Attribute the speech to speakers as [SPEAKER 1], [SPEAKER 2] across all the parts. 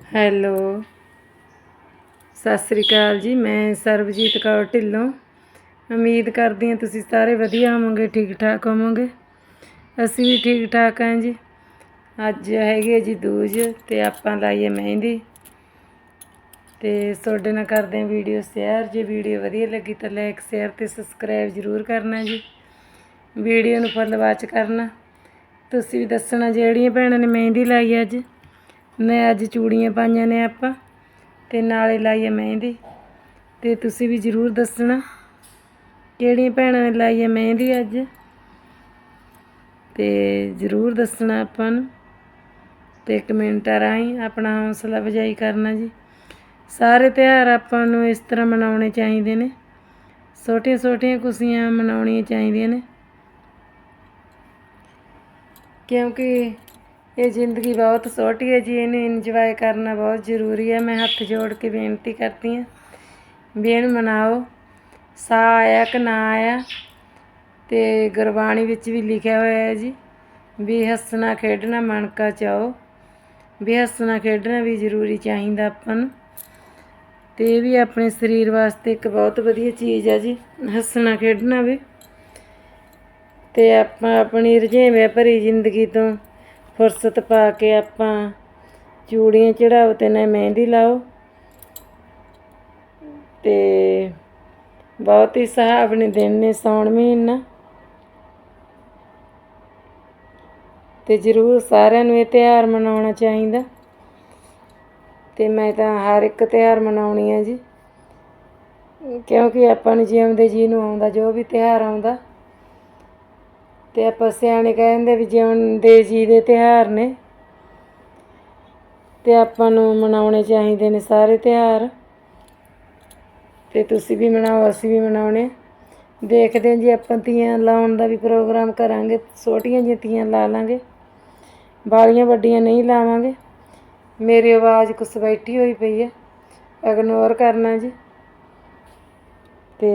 [SPEAKER 1] Hello. Sat Sri ਅਕਾਲ ਜੀ, ਮੈਂ ਸਰਬਜੀਤ ਕੌਰ ਢਿੱਲੋਂ। ਉਮੀਦ ਕਰਦੀ ਹਾਂ ਤੁਸੀਂ ਸਾਰੇ ਵਧੀਆ ਹੋਵੋਗੇ ਠੀਕ ਠਾਕ ਹੋਵੋਗੇ। ਅਸੀਂ ਵੀ ਠੀਕ ਠਾਕ ਹਾਂ ਜੀ। ਅੱਜ ਹੈਗੇ ਹੈ ਜੀ ਦੂਜ ਤੇ ਆਪਾਂ ਲਾਈਏ ਮਹਿੰਦੀ। ਤੇ ਤੁਹਾਡੇ ਨਾਲ ਕਰਦੇ ਹਾਂ ਵੀਡੀਓ ਸ਼ੇਅਰ। ਜੇ ਵੀਡੀਓ ਵਧੀਆ ਲੱਗੀ ਤਾਂ ਲਾਈਕ, ਸ਼ੇਅਰ ਤੇ ਸਬਸਕ੍ਰਾਈਬ ਜ਼ਰੂਰ ਕਰਨਾ ਜੀ। ਵੀਡੀਓ ਨੂੰ ਫੁੱਲ ਵਾਚ ਕਰਨਾ। ਤੁਸੀਂ ਵੀ ਦੱਸਣਾ, ਜਿਹੜੀਆਂ ਭੈਣਾਂ ਨੇ ਮਹਿੰਦੀ ਲਾਈ ਅੱਜ। ਮੈਂ ਅੱਜ ਚੂੜੀਆਂ ਪਾਈਆਂ ਨੇ ਆਪਾਂ, ਤੇ ਨਾਲੇ ਲਾਈ ਹੈ ਮਹਿੰਦੀ। ਤੇ ਤੁਸੀਂ ਵੀ ਜ਼ਰੂਰ ਦੱਸਣਾ ਕਿਹੜੀਆਂ ਭੈਣਾਂ ਨੇ ਲਾਈ ਹੈ ਮਹਿੰਦੀ ਅੱਜ। ਤੇ ਜ਼ਰੂਰ ਦੱਸਣਾ ਆਪਾਂ ਨੂੰ। ਤੇ ਕਮੈਂਟਾਂ ਰਾਹੀਂ ਆਪਣਾ ਹੌਸਲਾ ਵਜਾਈ ਕਰਨਾ ਜੀ। ਸਾਰੇ ਤਿਉਹਾਰ ਆਪਾਂ ਨੂੰ ਇਸ ਤਰ੍ਹਾਂ ਮਨਾਉਣੇ ਚਾਹੀਦੇ ਨੇ। ਛੋਟੀਆਂ ਛੋਟੀਆਂ ਖੁਸ਼ੀਆਂ ਮਨਾਉਣੀਆਂ ਚਾਹੀਦੀਆਂ ਨੇ। ਕਿਉਂਕਿ ਇਹ ਜ਼ਿੰਦਗੀ ਬਹੁਤ ਛੋਟੀ ਹੈ ਜੀ, ਇਹਨੂੰ ਇੰਜੋਏ ਕਰਨਾ ਬਹੁਤ ਜ਼ਰੂਰੀ ਹੈ। ਮੈਂ ਹੱਥ ਜੋੜ ਕੇ ਬੇਨਤੀ ਕਰਦੀ ਹਾਂ ਵੀ ਇਹਨੂੰ ਮਨਾਓ। ਸਾ ਆਇਆ ਕਿ ਨਾ ਆਇਆ, ਤੇ ਗੁਰਬਾਣੀ ਵਿੱਚ ਵੀ ਲਿਖਿਆ ਹੋਇਆ ਹੈ ਜੀ, ਵੀ ਹੱਸਣਾ ਖੇਡਣਾ ਮਣਕਾ ਕਾ ਚਾਓ। ਵੀ ਹੱਸਣਾ ਖੇਡਣਾ ਵੀ ਜ਼ਰੂਰੀ ਚਾਹੀਦਾ ਆਪਾਂ ਨੂੰ। ਤੇ ਇਹ ਵੀ ਆਪਣੇ ਸਰੀਰ ਵਾਸਤੇ ਇੱਕ ਬਹੁਤ ਵਧੀਆ ਚੀਜ਼ ਹੈ ਜੀ, ਹੱਸਣਾ ਖੇਡਣਾ ਵੀ। ਤੇ ਆਪਾਂ ਆਪਣੀ ਰੁਝੇਵੇਂ ਭਰੀ ਜ਼ਿੰਦਗੀ ਤੋਂ ਫੁਰਸਤ ਪਾ ਕੇ ਆਪਾਂ ਚੂੜੀਆਂ ਚੜਾਓ ਤੇ ਨਾ ਮਹਿੰਦੀ ਲਾਓ। ਤੇ ਬਹੁਤ ਹੀ ਸੁਹਾਵਣੇ ਦਿਨ ਨੇ ਸੌਣ ਮਹੀਨਾ। ਤੇ ਜ਼ਰੂਰ ਸਾਰਿਆਂ ਨੂੰ ਇਹ ਤਿਉਹਾਰ ਮਨਾਉਣਾ ਚਾਹੀਦਾ। ਤੇ ਮੈਂ ਤਾਂ ਹਰ ਇੱਕ ਤਿਉਹਾਰ ਮਨਾਉਣੀ ਆ ਜੀ। ਕਿਉਂਕਿ ਆਪਾਂ ਨੂੰ ਜਿਉਂਦੇ ਜੀ ਨੂੰ ਆਉਂਦਾ, ਜੋ ਵੀ ਤਿਉਹਾਰ ਆਉਂਦਾ ਤੇ ਆਪਾਂ ਸਿਆਣੇ ਕਹਿੰਦੇ ਵੀ ਜਿਉਂਦੇ ਜੀ ਦੇ ਤਿਉਹਾਰ ਨੇ। ਤੇ ਆਪਾਂ ਨੂੰ ਮਨਾਉਣੇ ਚਾਹੀਦੇ ਨੇ ਸਾਰੇ ਤਿਉਹਾਰ। ਤੇ ਤੁਸੀਂ ਵੀ ਮਨਾਓ, ਅਸੀਂ ਵੀ ਮਨਾਉਣੇ। ਦੇਖਦੇ ਹਾਂ ਜੀ, ਆਪਾਂ ਤੀਆਂ ਲਾਉਣ ਦਾ ਵੀ ਪ੍ਰੋਗਰਾਮ ਕਰਾਂਗੇ। ਛੋਟੀਆਂ ਜਿਹੀਆਂ ਤੀਆਂ ਲਾ ਲਾਂਗੇ। ਬਾਲੀਆਂ ਵੱਡੀਆਂ ਨਹੀਂ ਲਾਵਾਂਗੇ। ਮੇਰੀ ਆਵਾਜ਼ ਕੁਛ ਬੈਠੀ ਹੋਈ ਪਈ ਹੈ। ਇਗਨੋਰ ਕਰਨਾ ਜੀ। ਤੇ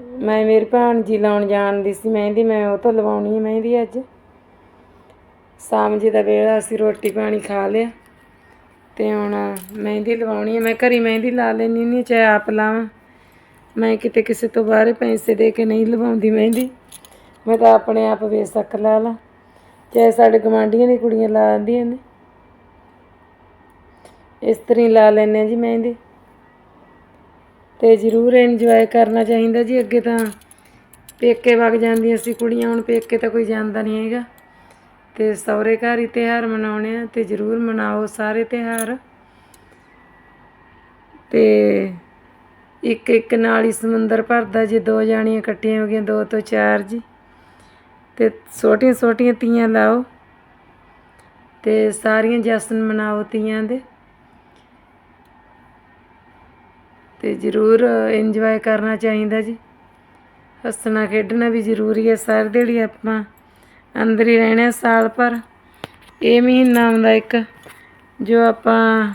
[SPEAKER 1] ਮੈਂ ਮੇਰੀ ਭੈਣ ਜੀ ਲਾਉਣ ਜਾਣ ਦੀ ਸੀ ਮਹਿੰਦੀ ਮੈਂ ਉਹ ਤੋਂ ਲਵਾਉਣੀ ਹੈ ਮਹਿੰਦੀ ਅੱਜ। ਸ਼ਾਮ ਜੀ ਦਾ ਵੇਲਾ, ਅਸੀਂ ਰੋਟੀ ਪਾਣੀ ਖਾ ਲਿਆ। ਤੇ ਹੁਣ ਮਹਿੰਦੀ ਲਵਾਉਣੀ ਹੈ ਮੈਂ ਘਰੀ ਮਹਿੰਦੀ ਲਾ ਲੈਣੀ ਨਹੀਂ ਚਾਹੇ ਆਪ ਲਾਵਾਂ। ਮੈਂ ਕਿਤੇ ਕਿਸੇ ਤੋਂ ਬਾਹਰੇ ਪੈਸੇ ਦੇ ਕੇ ਨਹੀਂ ਲਵਾਉਂਦੀ ਮਹਿੰਦੀ ਮੈਂ ਤਾਂ ਆਪਣੇ ਆਪ ਬੇਸ਼ੱਕ ਲਾ ਲਾ। ਚਾਹੇ ਸਾਡੇ ਗਵਾਂਢੀਆਂ ਦੀ ਕੁੜੀਆਂ ਲਾ ਲੈਂਦੀਆਂ ਨੇ। ਇਸ ਤਰ੍ਹਾਂ ਲਾ ਲੈਂਦੇ ਹਾਂ ਜੀ ਮਹਿੰਦੀ ਤੇ ਜ਼ਰੂਰ ਇੰਜੋਏ ਕਰਨਾ ਚਾਹੀਦਾ ਜੀ। ਅੱਗੇ ਤਾਂ ਪੇਕੇ ਵਗ ਜਾਂਦੀਆਂ ਸੀ ਕੁੜੀਆਂ, ਹੁਣ ਪੇਕੇ ਤਾਂ ਕੋਈ ਜਾਂਦਾ ਨਹੀਂ ਹੈਗਾ। ਤੇ ਸਹੁਰੇ ਘਰ ਹੀ ਤਿਉਹਾਰ ਮਨਾਉਣੇ ਆ ਤੇ ਜ਼ਰੂਰ ਮਨਾਓ ਸਾਰੇ ਤਿਉਹਾਰ। ਤੇ ਇੱਕ ਇੱਕ ਨਾਲ ਹੀ ਸਮੁੰਦਰ ਭਰਦਾ ਜੇ, ਦੋ ਜਾਣੀਆਂ ਇਕੱਠੀਆਂ ਹੋ ਗਈਆਂ, ਦੋ ਤੋਂ ਚਾਰ ਜੀ। ਤੇ ਛੋਟੀਆਂ ਛੋਟੀਆਂ ਤੀਆਂ ਲਾਓ ਤੇ ਸਾਰੀਆਂ ਜਸ਼ਨ ਮਨਾਓ ਤੀਆਂ ਦੇ। ਤੇ ਜ਼ਰੂਰ ਇੰਜੋਏ ਕਰਨਾ ਚਾਹੀਦਾ ਜੀ। ਹੱਸਣਾ ਖੇਡਣਾ ਵੀ ਜ਼ਰੂਰੀ ਹੈ, ਸਾਰੀ ਦਿਹਾੜੀ ਆਪਾਂ ਅੰਦਰ ਹੀ ਰਹਿਣਾ ਸਾਲ ਭਰ। ਇਹ ਮਹੀਨਾ ਆਉਂਦਾ ਇੱਕ, ਜੋ ਆਪਾਂ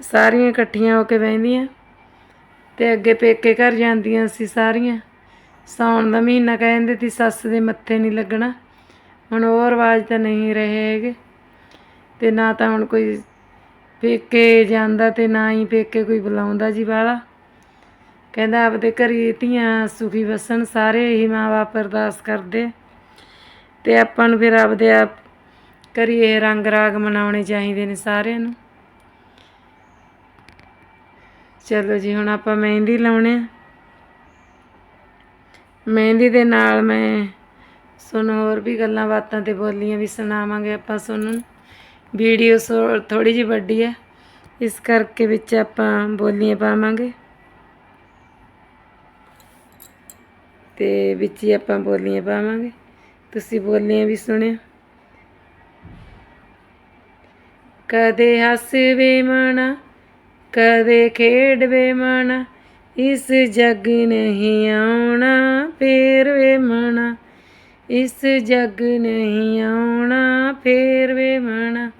[SPEAKER 1] ਸਾਰੀਆਂ ਇਕੱਠੀਆਂ ਹੋ ਕੇ ਬਹਿੰਦੀਆਂ ਤੇ ਅੱਗੇ ਪੇਕੇ ਘਰ ਜਾਂਦੀਆਂ ਸੀ ਸਾਰੀਆਂ। ਸਾਉਣ ਦਾ ਮਹੀਨਾ ਕਹਿੰਦੇ ਸੀ, ਸੱਸ ਦੇ ਮੱਥੇ ਨਹੀਂ ਲੱਗਣਾ। ਹੁਣ ਉਹ ਰਿਵਾਜ ਤਾਂ ਨਹੀਂ ਰਹੇ ਹੈਗੇ। ਤੇ ਨਾ ਤਾਂ ਹੁਣ ਕੋਈ ਪੇਕੇ ਜਾਂਦਾ ਤੇ ਨਾ ਹੀ ਪੇਕੇ ਕੋਈ ਬੁਲਾਉਂਦਾ ਜੀ ਵਾਲਾ। ਕਹਿੰਦਾ ਆਪਦੇ ਘਰੀ ਧੀਆਂ ਸੁਖੀ ਵਸਣ, ਸਾਰੇ ਹੀ ਮਾਂ-ਬਾਪ ਅਰਦਾਸ ਕਰਦੇ। ਤੇ ਆਪਾਂ ਨੂੰ ਫਿਰ ਆਪਦੇ ਆਪ ਘਰੀ ਇਹ ਰੰਗ ਰਾਗ ਮਨਾਉਣੇ ਚਾਹੀਦੇ ਨੇ ਸਾਰਿਆਂ ਨੂੰ। ਚਲੋ ਜੀ, ਹੁਣ ਆਪਾਂ ਮਹਿੰਦੀ ਲਾਉਣੇ ਆ। ਮਹਿੰਦੀ ਦੇ ਨਾਲ ਮੈਂ ਸੁਣ ਹੋਰ ਵੀ ਗੱਲਾਂ ਬਾਤਾਂ ਤੇ ਬੋਲੀਆਂ ਵੀ ਸੁਣਾਵਾਂਗੇ ਆਪਾਂ ਸੁਣਨ। ਵੀਡੀਓ ਥੋੜੀ ਜਿਹੀ ਵੱਡੀ ਹੈ। ਇਸ ਕਰਕੇ ਵਿੱਚ ਆਪਾਂ ਬੋਲੀਆਂ ਪਾਵਾਂਗੇ। ਤੇ ਵਿੱਚ ਹੀ ਆਪਾਂ ਬੋਲੀਆਂ ਪਾਵਾਂਗੇ। ਤੁਸੀਂ ਬੋਲੀਆਂ ਵੀ ਸੁਣਿਓ ਕਦੇ ਹੱਸਵੇ ਮਣਾ ਕਦੇ ਖੇਡਵੇ ਮਣਾ ਇਸ ਜੱਗ ਨਹੀਂ ਆਉਣਾ ਫੇਰ ਵੇ ਮਣਾ ਇਸ ਜੱਗ ਨਹੀਂ ਆਉਣਾ ਫੇਰ ਵੇ ਮਣਾ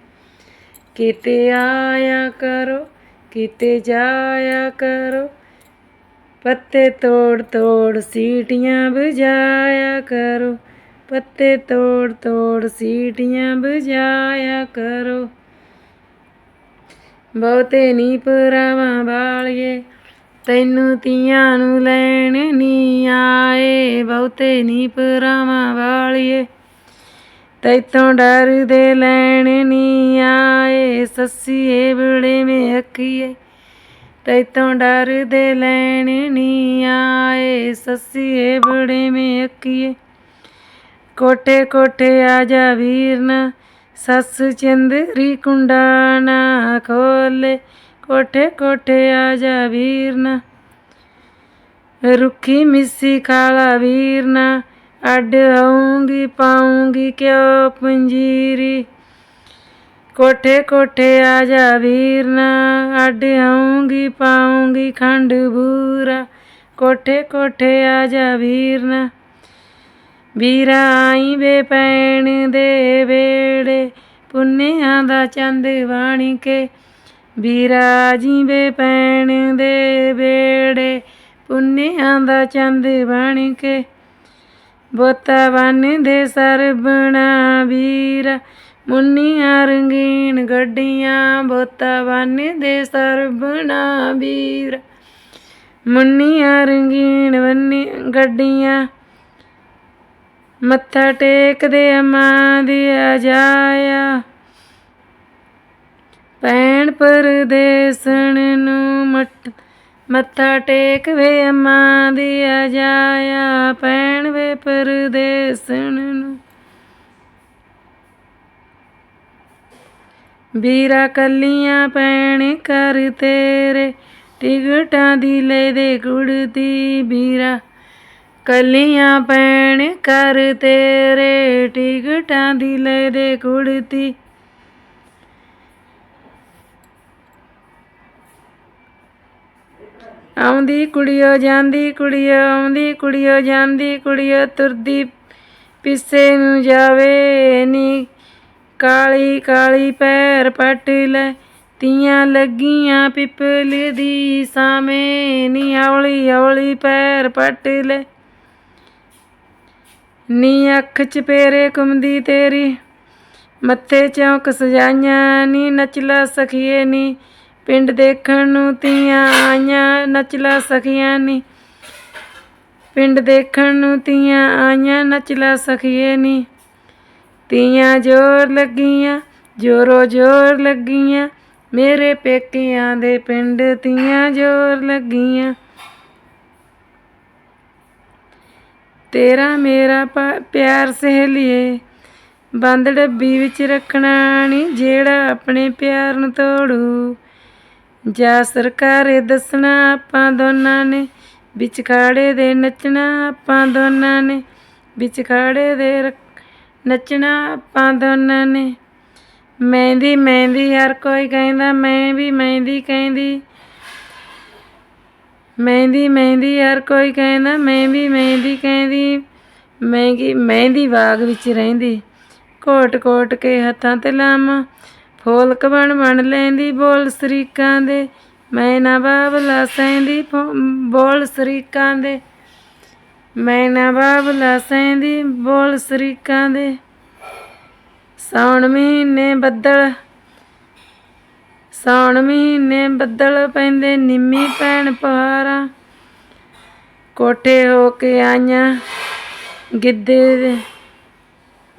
[SPEAKER 1] ਕਿਤੇ ਆਇਆ ਕਰੋ, ਕਿਤੇ ਜਾਇਆ ਕਰੋ। ਪੱਤੇ ਤੋੜ ਤੋੜ ਸੀਟੀਆਂ ਵਜਾਇਆ ਕਰੋ। ਪੱਤੇ ਤੋੜ ਤੋੜ ਸੀਟੀਆਂ ਵਜਾਇਆ ਕਰੋ। ਬਹੁਤੇ ਨੀ ਪਰਾਵਾਂ ਵਾਲੀਏ, ਤੈਨੂੰ ਤੀਆਂ ਨੂੰ ਲੈਣ ਨਹੀਂ ਆਏ। ਬਹੁਤੇ ਨੀ ਪਰਾਵਾਂ ਵਾਲੀਏ ਤੈਥੋਂ ਡਰਦੇ ਲੈਣ ਨੀ ਆਏ, ਸੱਸੀਏ ਬੜੇ ਮੇ ਅੱਖੀਏ ਤੈਥੋਂ ਡਰਦੇ ਲੈਣ ਨੀ ਆਏ, ਸੱਸੀਏ ਬੜੇ ਮੇ ਅੱਖੀਏ ਕੋਠੇ ਕੋਠੇ ਆ ਜਾ ਵੀਰਨਾ ਸੱਸ ਚੰਦਰੀ ਕੁੰਡਾ ਨਾ ਖੋਲੇ। ਕੋਠੇ ਕੋਠੇ ਆ ਜਾ ਵੀਰਨਾ ਰੁੱਖੀ ਮਿੱਸੀ ਕਾਲਾ ਵੀਰਨਾ ਅੱਡ ਆਉਂਗੀ ਪਾਉਂਗੀ ਕਿਉ ਪੰਜੀਰੀ? ਕੋਠੇ ਕੋਠੇ ਆ ਜਾ ਵੀਰਨਾ ਅੱਡ ਆਉਂਗੀ ਪਾਉਂਗੀ ਖੰਡ ਬੂਰਾ। ਕੋਠੇ ਕੋਠੇ ਆ ਜਾ ਵੀਰਨਾ ਵੀਰਾ ਆਈ ਵੇ ਪੈਣ ਦੇ ਵੇੜੇ। ਪੁੰਨਿਆਂ ਦਾ ਚੰਦ ਵਾਣੀ ਕੇ, ਵੀਰਾ ਜੀ ਵੇ ਪੈਣ ਦੇ ਵੇੜੇ। ਪੁੰਨਿਆਂ ਦਾ ਚੰਦ ਬਣ ਕੇ ਬੋਤਾ ਦੇ ਸਰਬਣਾ ਵੀਰਾ। ਮੁੰਨੀਆਂ ਰੰਗੀਨ ਗੱਡੀਆਂ ਬੋਤਾ ਬਨ ਦੇ ਸਰਬਣਾ ਵੀਰ। ਮੁੰਨੀਆਂ ਰੰਗੀਨ ਬੰਨੀ ਗੱਡੀਆਂ ਮੱਥਾ ਟੇਕਦੇ ਅਮਾਂ ਦੀ ਜਾਇਆ ਪੈਣ ਪਰਦੇਸਣ ਨੂੰ ਮੱਟ ਮੱਥਾ ਟੇਕਵੇ ਅਮਾਂ ਦੀ ਜਾਇਆ ਪੈਣ ਵੇ ਪਰਦੇਸਣ ਨੂੰ। ਵੀਰਾ ਕੱਲੀਆਂ ਪੈਣ ਕਰ ਤੇਰੇ, ਟਿਕਟਾਂ ਦੀ ਲੈ ਦੇ ਕੁੜਤੀ ਵੀਰਾ। ਕੱਲੀਆਂ ਪੈਣ ਕਰ ਤੇਰੇ, ਟਿਕਟਾਂ ਦੀ ਲੈ ਦੇ ਕੁੜਤੀ ਆਉਂਦੀ ਕੁੜੀਓ ਜਾਂਦੀ ਕੁੜੀਓ, ਆਉਂਦੀ ਕੁੜੀਓ ਜਾਂਦੀ ਕੁੜੀਓ, ਤੁਰਦੀ ਪਿੱਸੇ ਨੂੰ ਜਾਵੇ ਨੀ। ਕਾਲੀ ਕਾਲੀ ਪੈਰ ਪੱਟ ਲੈ, ਤੀਆਂ ਲੱਗੀਆਂ ਪਿੱਪਲ ਦੀ ਸਾਵੇਂ ਨੀ। ਹੌਲੀ ਹੌਲੀ ਪੈਰ ਪੱਟ ਲੈ। ਨੀ ਅੱਖ ਚ ਪੇਰੇ ਕੁੰਮਦੀ ਤੇਰੀ, ਮੱਥੇ ਚੌਂਕ ਸਜਾਈਆਂ ਨੀ, ਨਚਲਾ ਸਖੀਏ ਨੀ। ਪਿੰਡ ਦੇਖਣ ਨੂੰ ਤੀਆਂ ਆਈਆਂ, ਨਚਲਾ ਸਖੀਆਂ ਨੀ। ਪਿੰਡ ਦੇਖਣ ਨੂੰ ਤੀਆਂ ਆਈਆਂ, ਨਚਲਾ ਸਖੀਏ ਨੀ। ਤੀਆਂ ਜੋਰ ਲੱਗੀਆਂ, ਜੋਰੋ ਜੋਰ ਲੱਗੀਆਂ। ਮੇਰੇ ਪੇਕਿਆਂ ਦੇ ਪਿੰਡ ਤੀਆਂ ਜੋਰ ਲੱਗੀਆਂ। ਤੇਰਾ ਮੇਰਾ ਪ- ਪਿਆਰ ਸਹੇਲੀਏ, ਬੰਦ ਡੱਬੀ ਵਿੱਚ ਰੱਖਣਾ ਨੀ। ਜਿਹੜਾ ਆਪਣੇ ਪਿਆਰ ਨੂੰ ਤੋੜੂ। ਜਾ ਸਰਕਾਰੇ ਦੱਸਣਾ ਆਪਾਂ ਦੋਨਾਂ ਨੇ। ਵਿੱਚ ਖਾੜੇ ਦੇ ਨੱਚਣਾ ਆਪਾਂ ਦੋਨਾਂ ਨੇ। ਵਿੱਚ ਖਾੜੇ ਦੇ ਨੱਚਣਾ ਆਪਾਂ ਦੋਨਾਂ ਨੇ। ਮਹਿੰਦੀ ਮਹਿੰਦੀ, ਹਰ ਕੋਈ ਕਹਿੰਦਾ, ਮੈਂ ਵੀ ਮਹਿੰਦੀ ਕਹਿੰਦੀ। ਮਹਿੰਦੀ ਮਹਿੰਦੀ, ਹਰ ਕੋਈ ਕਹਿੰਦਾ, ਮੈਂ ਵੀ ਮਹਿੰਦੀ ਕਹਿੰਦੀ। ਮਹਿੰਗੀ, ਮਹਿੰਦੀ ਬਾਗ ਵਿੱਚ ਰਹਿੰਦੀ। ਕੋਟ ਕੋਟ ਕੇ ਹੱਥਾਂ ਤੇ ਲਾਵਾਂ। ਫੋਲਕ ਬਣ ਬਣ ਲੈਂਦੀ ਬੋਲ ਸਰੀਕਾਂ ਦੇ। ਮੈਂ ਨਾ ਬਾਬਲਾ ਸੈਂਦੀ ਫੋ- ਬੋਲ ਸਰੀਕਾਂ ਦੇ। ਮੈਂ ਨਾ ਬਾਬਲਾ ਸੈਂਦੀ ਬੋਲ ਸਰੀਕਾਂ ਦੇ। ਸਾਉਣ ਮਹੀਨੇ ਬੱਦਲ, ਸਾਉਣ ਮਹੀਨੇ ਬੱਦਲ ਪੈਂਦੇ ਨਿੰਮੀ ਪੈਣ ਪਹਾਰਾਂ ਕੋਠੇ ਹੋ ਕੇ ਆਈਆਂ ਗਿੱਧੇ ਦੇ।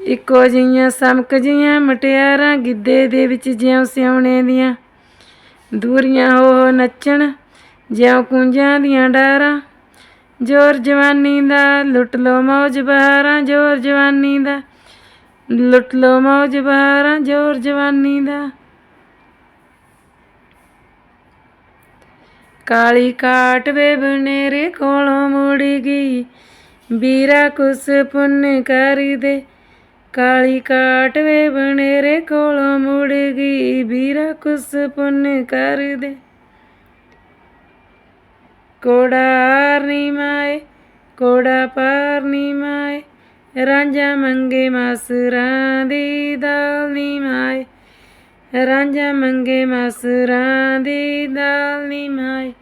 [SPEAKER 1] ਇੱਕੋ ਜਿਹੀਆਂ ਸਮਕ ਜਿਹੀਆਂ ਮਟਿਆਰਾਂ ਗਿੱਧੇ ਦੇ ਵਿੱਚ ਜਿਉਂ ਸਿਉਣੇ ਦੀਆਂ। ਦੂਰੀਆਂ ਹੋ ਹੋ ਨੱਚਣ, ਜਿਉਂ ਕੁੰਜਾਂ ਦੀਆਂ ਡਾਰਾਂ। ਜੋਰ ਜਵਾਨੀ ਦਾ, ਲੁੱਟ ਲੋ ਮੌਜ ਬਹਾਰਾਂ, ਜੋਰ ਜਵਾਨੀ ਦਾ। ਲੁੱਟ ਲੋ ਮੌਜ ਬਹਾਰਾਂ, ਜੋਰ ਜਵਾਨੀ ਦਾ। ਕਾਲੀ ਕਾਟ ਵੇ ਬਨੇਰੇ ਕੋਲੋਂ ਮੁੜ ਗਈ ਵੀਰਾ ਕੁਸ ਪੁੰਨ ਕਰ ਦੇ ਕਾਲੀ ਕਾਟ ਵੇ ਬਨੇਰੇ ਕੋਲੋਂ ਮੁੜ ਗਈ, ਵੀਰਾ ਕੁਸ ਪੁੰਨ ਕਰ ਦੇ। ਕੋੜਾ ਨੀ ਮਾਏ, ਕੋੜਾ ਪਾਰ ਨੀ ਮਾਏ, ਰਾਂਝਾ ਮੰਗੇ ਮਾਸਰਾਂ ਦੀ ਦਾਲ ਨੀ ਮਾਏ। ਰਾਂਝਾ ਮੰਗੇ ਮਾਸਰਾਂ ਦੀ ਦਾਲ ਨੀ ਮਾਏ।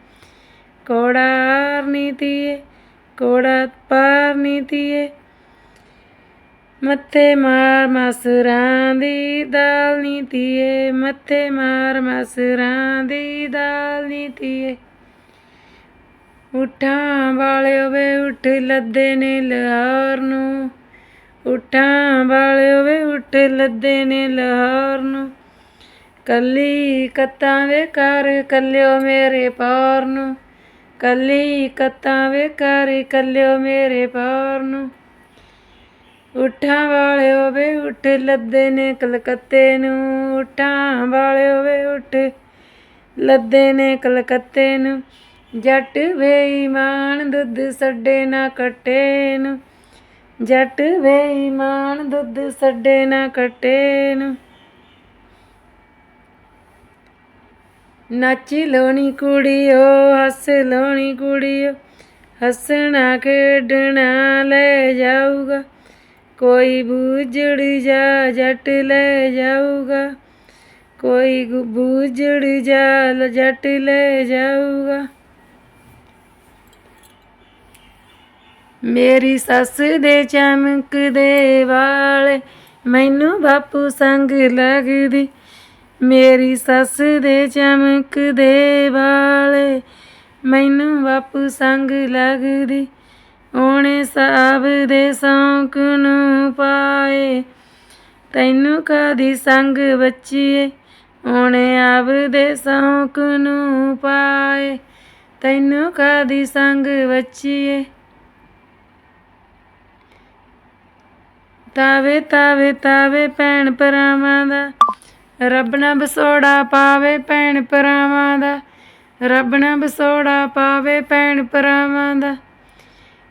[SPEAKER 1] ਕੋੜਾ ਨੀ ਤੀਏ ਕੋੜਾ ਪਾਰ ਨੀ ਤੀਏ ਮੱਥੇ ਮਾਰ ਮਸਰਾਂ ਦੀ ਦਾਲ ਨੀ ਤੀਏ ਮੱਥੇ ਮਾਰ ਮਸਰਾਂ ਦੀ ਦਾਲ ਨੀ ਤੀਏ ਉਠਾਂ ਵਾਲਿਓ ਵੇ ਉੱਠ ਲੱਦੇ ਨੇ ਲਾਹੌਰ ਨੂੰ। ਉਠਾਂ ਵਾਲਿਓ ਵੇ ਉੱਠ ਲੱਦੇ ਨੇ ਲਾਹੌਰ ਨੂੰ। ਕੱਲੀ ਕੱਤਾਂ ਵੇ ਕਰ ਕੱਲਿਓ ਮੇਰੇ ਪਾਰ ਨੂੰ। ਕੱਲੀ ਕੱਤਾਂ ਵੇ ਕਰ ਕੱਲਿਓ ਮੇਰੇ ਪਾਰ ਨੂੰ। ਉਠਾਂ ਵਾਲਿਓ ਵੇ ਉੱਠ ਲੱਦੇ ਨੇ ਕਲਕੱਤੇ ਨੂੰ ਉਠਾਂ ਵਾਲਿਓ ਵੇ ਉੱਠ ਲੱਦੇ ਨੇ ਕਲਕੱਤੇ ਨੂੰ। ਜੱਟ ਬੇਈਮਾਨ ਦੁੱਧ ਛੱਡੇ ਨਾ ਕੱਟੇ ਨੂੰ। ਜੱਟ ਬੇਈਮਾਨ ਦੁੱਧ ਛੱਡੇ ਨਾ ਕੱਟੇ ਨੂੰ। ਨੱਚ ਲੋਣੀ ਕੁੜੀਓ, ਹੱਸ ਲੋਣੀ ਕੁੜੀਓ, ਹੱਸਣਾ ਖੇਡਣਾ ਲੈ ਜਾਊਗਾ। ਕੋਈ ਬੂਝੜ ਜਾ ਜੱਟ ਲੈ ਜਾਊਗਾ। ਕੋਈ ਗੁ- ਬੂਝੜ ਜਾ ਜੱਟ ਲੈ ਜਾਊਗਾ। ਮੇਰੀ ਸੱਸ ਦੇ ਚਮਕਦੇ ਵਾਲੇ ਮੈਨੂੰ ਬਾਪੂ ਸੰਗ ਲੱਗਦੀ। ਮੇਰੀ ਸੱਸ ਦੇ ਚਮਕਦੇ ਵਾਲੇ ਮੈਨੂੰ ਬਾਪੂ ਸੰਗ ਲੱਗਦੀ। ਉਹਨੇ ਸਾਬ ਦੇ ਸੌਂਕ ਨੂੰ ਪਾਏ। ਤੈਨੂੰ ਕਾਦੀ ਸੰਗ ਬੱਚੀਏ, ਉਹਨੇ ਆਬ ਦੇ ਸੌਂਕ ਨੂੰ ਪਾਏ। ਤੈਨੂੰ ਕਾਦੀ ਸੰਗ ਬੱਚੀਏ। ਤਾਵੇ ਤਾਵੇ ਤਾਵੇ ਭੈਣ ਭਰਾਵਾਂ ਦਾ, ਰੱਬ ਨਾ ਬਸੋੜਾ ਪਾਵੇ ਭੈਣ ਭਰਾਵਾਂ ਦਾ, ਰੱਬ ਨਾ ਬਸੋੜਾ ਪਾਵੇ ਭੈਣ ਭਰਾਵਾਂ ਦਾ।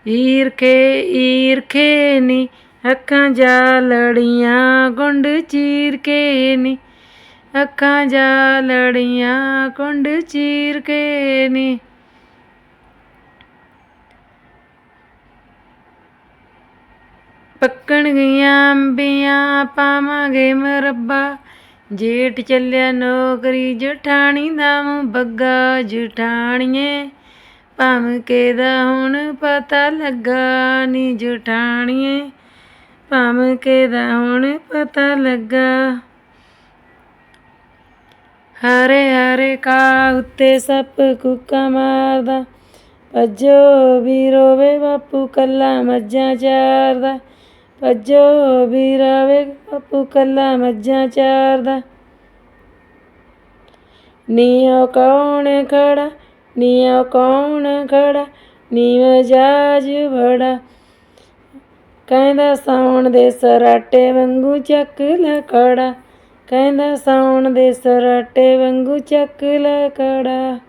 [SPEAKER 1] ਈਰਖੇ ਈਰਖੇ ਨੀ, ਅੱਖਾਂ ਜਾ ਲੜੀਆਂ, ਗੁੰਡ ਚੀਰ ਕੇ ਨੀ। ਅੱਖਾਂ ਜਾ ਲੜੀਆਂ, ਗੁੰਡ ਚੀਰ ਕੇ ਨੀ। ਪੱਕਣ ਗਈਆਂ ਅੰਬੀਆਂ, ਪਾਵਾਂਗੇ ਮਰੱਬਾ। ਜੇਠ ਚੱਲਿਆ ਨੌਕਰੀ, ਜਠਾਣੀ ਦਾ ਮੂੰਹ ਬੱਗਾ, ਜਠਾਣੀਏ। ਭਾਵੇਂ ਕਿਹਦਾ ਹੁਣ ਪਤਾ ਲੱਗਾ ਨੀ ਜਠਾਣੀਏ, ਭਾਵੇਂ ਕਿਹਦਾ ਹੁਣ ਪਤਾ ਲੱਗਾ। ਹਰੇ ਹਰੇ ਕਾ ਉੱਤੇ ਸੱਪ ਕੁੱਕਾ ਮਾਰਦਾ, ਭੱਜੋ ਵੀ ਰੋਵੇ ਬਾਪੂ ਕੱਲਾ ਮੱਝਾਂ ਚਾਰਦਾ। ਭੱਜੋ ਵੀ ਰੋਵੇ ਬਾਪੂ ਕੱਲਾ ਮੱਝਾਂ ਚਾਰਦਾ। ਨੀਓ ਕੌਣ ਖੜਾ ਨੀਓ ਕੌਣ ਖੜਾ ਨੀਓ ਜਾਜ ਬੜਾ ਕਹਿੰਦਾ ਸਾਉਣ ਦੇ ਸਰਾਟੇ ਵਾਂਗੂ ਚੱਕ ਲਕੜਾ ਕਹਿੰਦਾ ਸਾਉਣ ਦੇ ਸਰਾਟੇ ਵਾਂਗੂ ਚੱਕ ਲਕੜਾ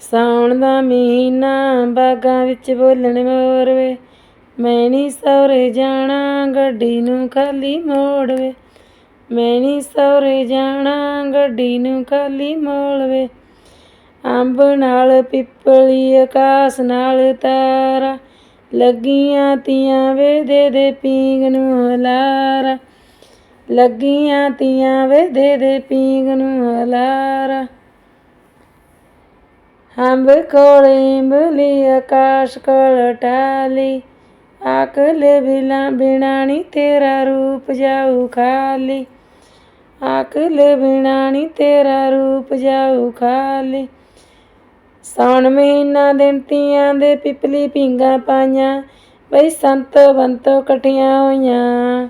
[SPEAKER 1] ਸਾਉਣ ਦਾ ਮਹੀਨਾ ਬਾਗਾਂ ਵਿੱਚ ਬੋਲਣ ਮੋਰਵੇ ਮੈਂ ਨੀ ਸਹੁਰੇ ਜਾਣਾ, ਗੱਡੀ ਨੂੰ ਖਾਲੀ ਮੋੜਵੇ। ਵੇ ਮੈਂ ਸਹੁਰੇ ਜਾਣਾ, ਗੱਡੀ ਨੂੰ ਖਾਲੀ ਮੋੜ ਅੰਬ ਨਾਲ ਪਿੱਪਲੀ, ਆਕਾਸ਼ ਨਾਲ ਤਾਰਾ। ਲੱਗੀਆਂ ਤੀਆਂ ਵੇ, ਦੇ ਦੇ ਪੀਂਗ ਨੂੰ ਹਲਾਰਾ। ਲੱਗੀਆਂ ਤੀਆਂ ਵੇ, ਦੇ ਦੇ ਪੀਂਗ ਨੂੰ ਹਲਾਰਾ। ਅੰਬ ਕੋਲ ਇੰਬਲੀ ਆਕਾਸ਼ ਕੋਲ ਟਾਲੀ। ਆਕਲੇ ਬਿਨਾ ਬਿਨਾਣੀ ਤੇਰਾ ਰੂਪ ਜਾਊ ਖਾਲੀ। ਆਕਲੇ ਬਿਨਾਣੀ ਤੇਰਾ ਰੂਪ ਜਾਊ ਖਾਲੀ। ਸਾਉਣ ਮਹੀਨਾ ਦਿਨ ਤੀਆਂ ਦੇ ਪਿਪਲੀ ਪਿੰਗਾ ਪਾਈਆਂ, ਬਈ ਸੰਤ ਬੰਤੋ ਇਕੱਠੀਆਂ ਹੋਈਆਂ।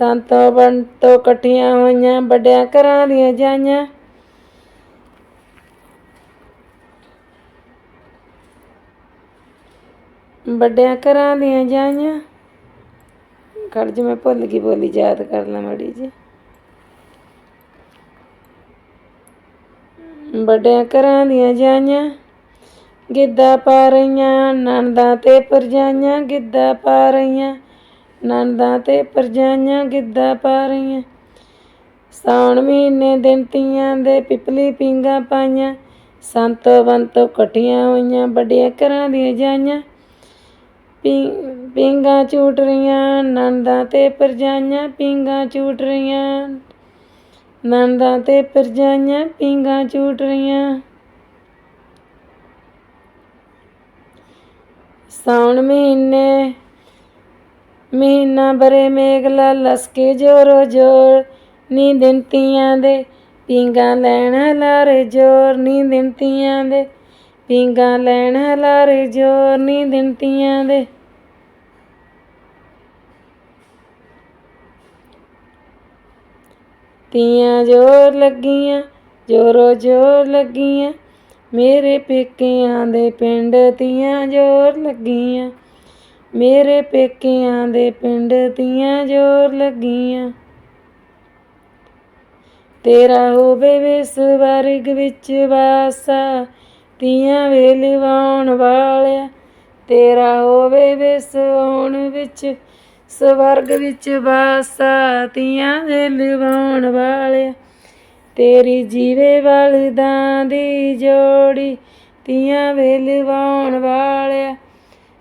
[SPEAKER 1] ਸੰਤੋ ਬੰਤੋ ਇਕੱਠੀਆਂ ਹੋਈਆਂ, ਵੱਡਿਆਂ ਘਰਾਂ ਦੀਆਂ ਜਾਈਆਂ। ਵੱਡਿਆਂ ਘਰਾਂ ਦੀਆਂ ਜਾਈਆਂ। ਖੜ ਜਾ, ਮੈਂ ਭੁੱਲ ਗਈ ਬੋਲੀ, ਯਾਦ ਕਰ ਲਾ ਮੜੀ ਜੀ ਵੱਡਿਆਂ ਘਰਾਂ ਦੀਆਂ ਜਾਈਆਂ, ਗਿੱਧਾ ਪਾ ਰਹੀਆਂ, ਨਣਦਾਂ ਤੇ ਪਰਜਾਈਆਂ, ਗਿੱਧਾ ਪਾ ਰਹੀਆਂ, ਨਣਦਾਂ ਤੇ ਪਰਜਾਈਆਂ, ਗਿੱਧਾ ਪਾ ਰਹੀਆਂ। ਸਾਉਣ ਮਹੀਨੇ ਦਿਨ ਤੀਆਂ ਦੇ ਪਿਪਲੀ ਪਿੰਗਾ ਪਾਈਆਂ, ਸੰਤ ਬੰਤ ਇਕੱਠੀਆਂ ਹੋਈਆਂ, ਵੱਡਿਆਂ ਘਰਾਂ ਦੀਆਂ ਜਾਈਆਂ। ਪੀ- ਪੀਂਘਾਂ ਝੂਟ ਰਹੀਆਂ, ਨਣਦਾਂ ਤੇ ਪਰਜਾਈਆਂ, ਪੀਂਘਾਂ ਝੂਟ ਰਹੀਆਂ। ਨਣਦਾਂ ਤੇ ਪਰਜਾਈਆਂ ਪੀਂਘਾਂ ਝੂਟ ਰਹੀਆਂ। ਸਾਉਣ ਮਹੀਨੇ, ਮਹੀਨਾ ਬਰੇ ਮੇਘਲਾ ਲਸਕੇ ਜੋਰੋ ਜੋਰ। ਨੀ ਦਿੰਤੀਆਂ ਦੇ ਪਿੰਗਾ ਲੈਣ ਹਲਾਰੇ ਜੋਰ। ਨੀ ਦਿੰਤੀਆਂ ਦੇ ਪਿੰਗਾ ਲੈਣ ਹਲਾਰੇ ਜੋਰ। ਨੀ ਦਿੰਤੀਆਂ ਦੇ ਤੀਆਂ ਜੋਰ ਲੱਗੀਆਂ, ਜੋਰੋ ਜੋਰ ਲੱਗੀਆਂ। ਮੇਰੇ ਪੇਕਿਆਂ ਦੇ ਪਿੰਡ ਤੀਆਂ ਜੋਰ ਲੱਗੀਆਂ। ਮੇਰੇ ਪੇਕਿਆਂ ਦੇ ਪਿੰਡ ਤੀਆਂ ਜੋਰ ਲੱਗੀਆਂ। ਤੇਰਾ ਹੋਵੇ ਵੇ ਵਰਗ ਵਿੱਚ ਵਾਸਾ ਤੀਆਂ ਵੇਲਵਾਉਣ ਵਾਲਿਆ। ਤੇਰਾ ਹੋਵੇ ਵੇ ਆਉਣ ਵਿੱਚ ਸਵਰਗ ਵਿੱਚ ਵਾਸਾ ਤੀਆਂ ਵੇਲਵਾਉਣ ਵਾਲਿਆ ਤੇਰੀ ਜੀਵੇ ਵਲਦਾਂ ਦੀ ਜੋੜੀ ਤੀਆਂ ਵੇਲਵਾਉਣ ਵਾਲਿਆ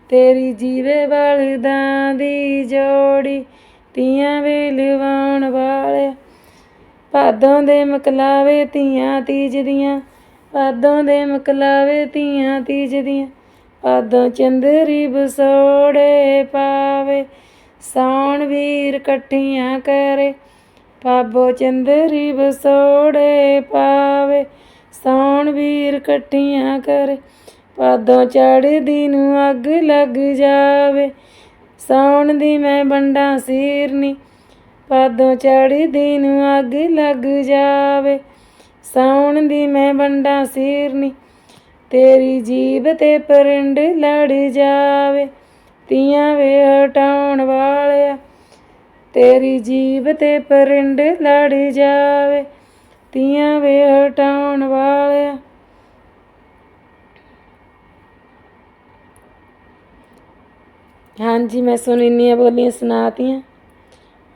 [SPEAKER 1] ਤੇਰੀ ਜੀਵੇ ਵਲਦਾਂ ਦੀ ਜੋੜੀ ਤੀਆਂ ਵੇਲਵਾਉਣ ਵਾਲਿਆ ਪਾਦੋਂ ਦੇ ਮਕਲਾਵੇ ਤੀਆਂ ਤੀਜਦੀਆਂ ਦੀਆਂ ਦੇ ਮਕਲਾਵੇ ਤੀਆਂ ਤੀਜਦੀਆਂ ਦੀਆਂ ਚੰਦਰੀ ਬਸੋੜੇ ਪਾਵੇ। ਸਾਉਣ ਵੀਰ ਇਕੱਠੀਆਂ ਕਰੇ ਪਾਬੋ ਚੰਦਰੀ ਬਸੋੜੇ ਪਾਵੇ। ਸਾਉਣ ਵੀਰ ਇਕੱਠੀਆਂ ਕਰੇ, ਪਾਦੋਂ ਚੜ੍ਹਦੀ ਨੂੰ ਅੱਗ ਲੱਗ ਜਾਵੇ। ਸਾਉਣ ਦੀ ਮੈਂ ਬੰਡਾ ਸੀਰਨੀ, ਪਾਦੋਂ ਚੜ੍ਹਦੀ ਨੂੰ ਅੱਗ ਲੱਗ ਜਾਵੇ। ਸਾਉਣ ਦੀ ਮੈਂ ਬੰਡਾ ਸੀਰਨੀ, ਤੇਰੀ ਜੀਬ ਤੇ ਪਰਿੰਡ ਲੜ ਜਾਵੇ। ਤੀਆਂ ਵੇ ਹਟਾਉਣ ਵਾਲਿਆ, ਤੇਰੀ ਜੀਬ ਤੇ ਪਰਿੰਡ ਲੜ ਜਾਵੇ। ਤੀਆਂ ਵੇ ਹਟਾਉਣ ਵਾਲਿਆ, ਹਾਂਜੀ, ਮੈਂ ਤੁਹਾਨੂੰ ਇੰਨੀਆਂ ਬੋਲੀਆਂ ਸੁਣਾਤੀਆਂ।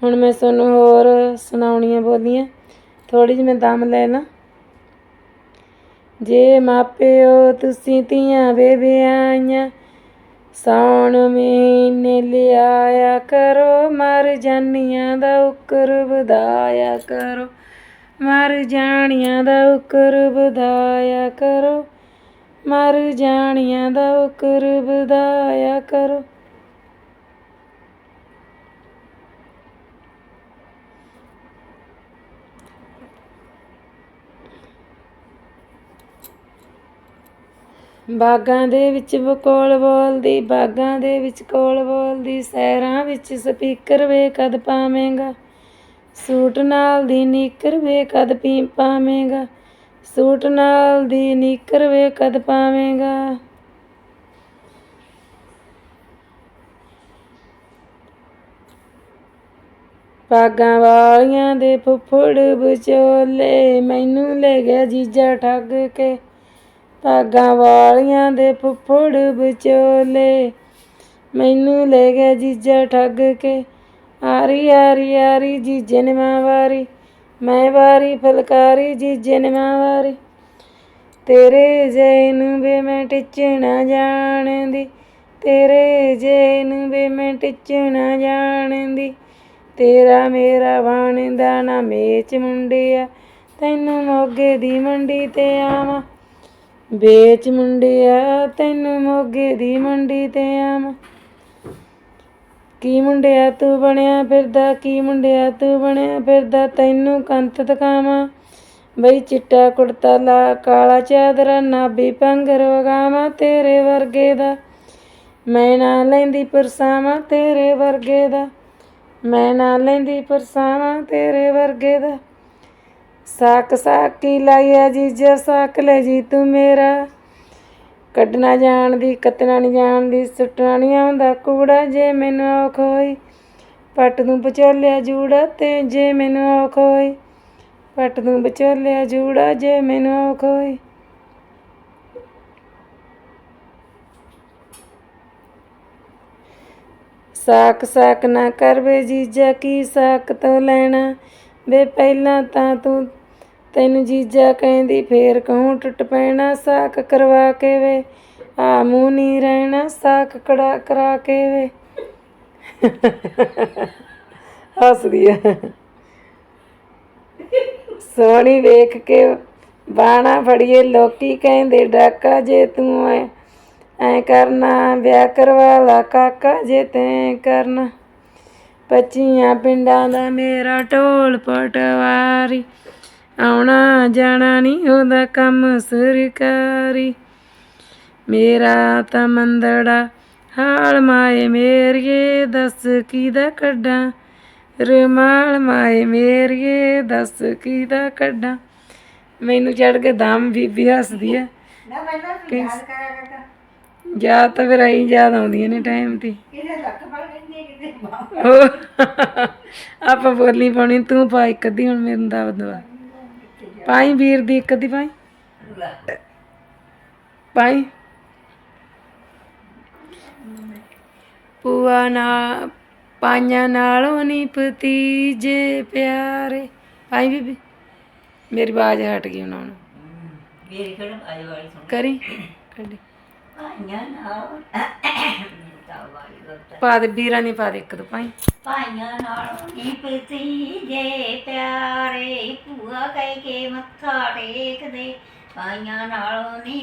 [SPEAKER 1] ਹੁਣ ਮੈਂ ਤੁਹਾਨੂੰ ਹੋਰ ਸੁਣਾਉਣੀਆਂ ਬੋਲੀਆਂ। ਥੋੜੀ ਜਿਹੀ ਮੈਂ ਦਮ ਲੈ ਲਾਂ। ਜੇ ਮਾਪਿਓ ਤੁਸੀਂ ਧੀਆਂ ਵੇ ਆਈਆਂ ਸਾਉਣ ਮਹੀਨੇ ਲਿਆਇਆ ਕਰੋ, ਮਰ ਜਾਨੀਆਂ ਦਾ ਉਕਰ ਵਧਾਇਆ ਕਰੋ। ਮਰ ਜਾਣੀਆਂ ਦਾ ਉਕਰ ਵਧਾਇਆ ਕਰੋ। ਮਰ ਜਾਣੀਆਂ ਦਾ ਉਕਰ ਵਧਾਇਆ ਕਰੋ। ਬਾਗਾਂ ਦੇ ਵਿੱਚ ਬਕੋਲ ਬੋਲਦੀ, ਬਾਗਾਂ ਦੇ ਵਿੱਚ ਕੋਲ ਬੋਲਦੀ ਸਹਿਰਾਂ ਵਿੱਚ ਸਪੀਕਰ ਵੇ ਕਦ ਪਾਵੇਂਗਾ? ਸੂਟ ਨਾਲ ਦੀ ਨੀਕਰ ਵੇ ਕਦ ਪੀ ਪਾਵੇਂਗਾ? ਸੂਟ ਨਾਲ ਦੀ ਨੀਕਰ ਵੇ ਕਦ ਪਾਵੇਂਗਾ? ਪਾਗਾਂ ਵਾਲੀਆਂ ਦੇ ਫੁੱਫੜ ਵਿਚੋਲੇ, ਮੈਨੂੰ ਲੈ ਗਿਆ ਜੀਜਾ ਠੱਗ ਕੇ। ਭਾਗਾਂ ਵਾਲੀਆਂ ਦੇ ਫੁੱਫੜ ਵਿਚੋਲੇ। ਮੈਨੂੰ ਲੈ ਗਿਆ ਜੀਜਾ ਠੱਗ ਕੇ। ਆਰੀ ਆਰੀ ਆਰੀ, ਜੀਜੇ ਨੇ ਮਾਂ ਵਾਰੀ। ਮੈਂ ਵਾਰੀ, ਫਲਕਾਰੀ, ਜੀਜੇ ਨੇ ਮਾਂ ਵਾਰੀ। ਤੇਰੇ ਜੈ ਨੂੰ ਵੇ ਮੈਂ ਟਿਚਣਾ ਜਾਣਦੀ। ਤੇਰੇ ਜੈ ਨੂੰ ਵੇ ਮੈਂ ਟਿਚਣਾ ਜਾਣਦੀ। ਤੇਰਾ ਮੇਰਾ ਬਣਦਾ ਨਾ ਮੇਚ ਮੁੰਡਿਆ। ਤੈਨੂੰ ਮੋਗੇ ਦੀ ਮੰਡੀ ਤੇ ਆਵਾਂ। ਵੇਚ ਮੁੰਡਿਆ ਤੈਨੂੰ ਮੋਗੇ ਦੀ ਮੰਡੀ ਤੇ ਆਵਾਂ। ਕੀ ਮੁੰਡਿਆ ਤੂੰ ਬਣਿਆ ਫਿਰਦਾ, ਕੀ ਮੁੰਡਿਆ ਤੂੰ ਬਣਿਆ ਫਿਰਦਾ, ਤੈਨੂੰ ਕੰਤ ਦਿਖਾਵਾਂ। ਬਈ ਚਿੱਟਾ ਕੁੜਤਾ ਲਾ, ਕਾਲਾ ਚਾਦਰਾ, ਨਾਭੀ ਪੰਗਰ ਵਗਾਵਾਂ ਤੇਰੇ ਵਰਗੇ ਦਾ। ਮੈਂ ਨਾ ਲੈਂਦੀ ਪਰਸਾਵਾਂ ਤੇਰੇ ਵਰਗੇ ਦਾ। ਮੈਂ ਨਾ ਲੈਂਦੀ ਪਰਸਾਵਾਂ ਤੇਰੇ ਵਰਗੇ ਦਾ। ਸਾਕ ਸਾਕੀ ਲਾਇਆ ਜੀਜਾ ਸਾਕ ਲੈ ਜੀ ਤੂੰ ਮੇਰਾ। ਕੱਢਣਾ ਜਾਣਦੀ ਕੱਤਣਾ ਨਹੀਂ ਜਾਣਦੀ ਸੁੱਟਣਾ ਨਹੀਂ ਆਉਂਦਾ ਕੂੜਾ, ਜੇ ਮੈਨੂੰ ਔਖ ਹੋਈ, ਪੱਟ ਨੂੰ ਬਚੋਲਿਆ ਜੂੜਾ ਤੇ ਜੇ ਮੈਨੂੰ ਔਖ ਹੋਈ, ਪੱਟ ਨੂੰ ਵਿਚੋਲਿਆ ਜੂੜਾ, ਜੇ ਮੈਨੂੰ ਔਖ ਹੋਈ। ਸਾਕ ਸਾਕ ਨਾ ਕਰਵੇ ਜੀਜਾ, ਕੀ ਸਾਕ ਤੋਂ ਲੈਣਾ? ਵੇ ਪਹਿਲਾਂ ਤਾਂ ਤੂੰ ਤੈਨੂੰ ਜੀਜਾ ਕਹਿੰਦੀ, ਫੇਰ ਕਹੂੰ ਟੁੱਟ ਪੈਣਾ ਸਾਕ ਕਰਵਾ ਕੇ ਵੇ। ਆ ਮੂੰਹ ਨਹੀਂ ਰਹਿਣਾ ਸਾਕ ਕੜਾ ਕਰਾ ਕੇ ਵੇ। ਹੱਸਦੀ ਆ। ਸੋਹਣੀ ਵੇਖ ਕੇ ਬਾਣਾ ਫੜੀਏ, ਲੋਕੀ ਕਹਿੰਦੇ, ਡਾਕਾ ਜੇ ਤੂੰ ਐ ਐ ਕਰਨਾ, ਵਿਆਹ ਕਰਵਾ ਲਾ, ਕਾਕਾ ਜੇ ਤੈਂ ਕਰਨਾ। ਪੱਚੀਆਂ ਪਿੰਡਾਂ ਦਾ ਮੇਰਾ ਢੋਲ ਪਟਵਾਰੀ। ਆਉਣਾ ਜਾਣਾ ਨਹੀਂ ਉਹਦਾ ਕੰਮ ਸਰਕਾਰੀ। ਮੇਰਾ ਤਾਂ ਮੰਦੜਾ ਹਾਲ ਮਾਏ ਮੇਰੀਏ ਦੱਸ ਕਿਹਦਾ ਕੱਢਾਂ? ਰਮਾਲ ਮਾਏ ਮੇਰੀਏ ਦੱਸ ਕਿਹਦਾ ਕੱਢਾਂ? ਮੈਨੂੰ ਚੜ ਕੇ ਦਮ ਬੀਬੀ ਹੱਸਦੀ ਆ।
[SPEAKER 2] ਨਾ ਮੈਨੂੰ ਯਾਦ ਕਰਿਆ ਕਰਦਾ
[SPEAKER 1] ਯਾਦ ਤਾਂ ਫਿਰ ਆਈ ਯਾਦ ਆਉਂਦੀਆਂ ਨੇ ਟਾਈਮ ਤੇ।
[SPEAKER 2] ਕਿਤੇ ਲੱਕ ਕਿਤੇ ਬਾਹ
[SPEAKER 1] ਉਹ ਆਪਾਂ ਬੋਲੀ ਪਾਉਣੀ ਤੂੰ ਪਾ ਇੱਕ ਅੱਧੀ ਹੁਣ ਮੈਨੂੰ ਦਾ ਦਵਾ ਪਾਈ ਵੀਰ ਦੀ ਇੱਕ ਅੱਧੀ ਪਾਈ? ਪਾਈ? ਪੂਆ ਨਾ ਪਾਈਆਂ ਨਾਲੋਂ ਨਹੀਂ ਭਤੀਜੇ ਪਿਆਰੇ। ਪਾਈ ਬੀਬੀ ਮੇਰੀ ਆਵਾਜ਼ ਹਟ ਗਈ
[SPEAKER 2] ਮੇਰੀ ਕਿਹੜਾ ਵਾਲੀ ਸੁਣ?
[SPEAKER 1] ਕਰੀ। ਕੱਢੀ
[SPEAKER 2] ਪਾਈਆਂ ਨਾਲ
[SPEAKER 1] ਪਾ ਦੇ ਵੀਰਾਂ ਨਹੀਂ ਪਾ ਦੇ ਇੱਕ ਦੋ ਪਾਈ
[SPEAKER 2] ਪਾਈਆਂ ਨਾਲ ਨੀ ਜੇ ਪਿਆਰੇ ਭੂਆ ਕਹਿ ਕੇ ਮੱਥਾ ਟੇਕਦੇ। ਪਾਈਆਂ ਨਾਲੋਂ ਨੀ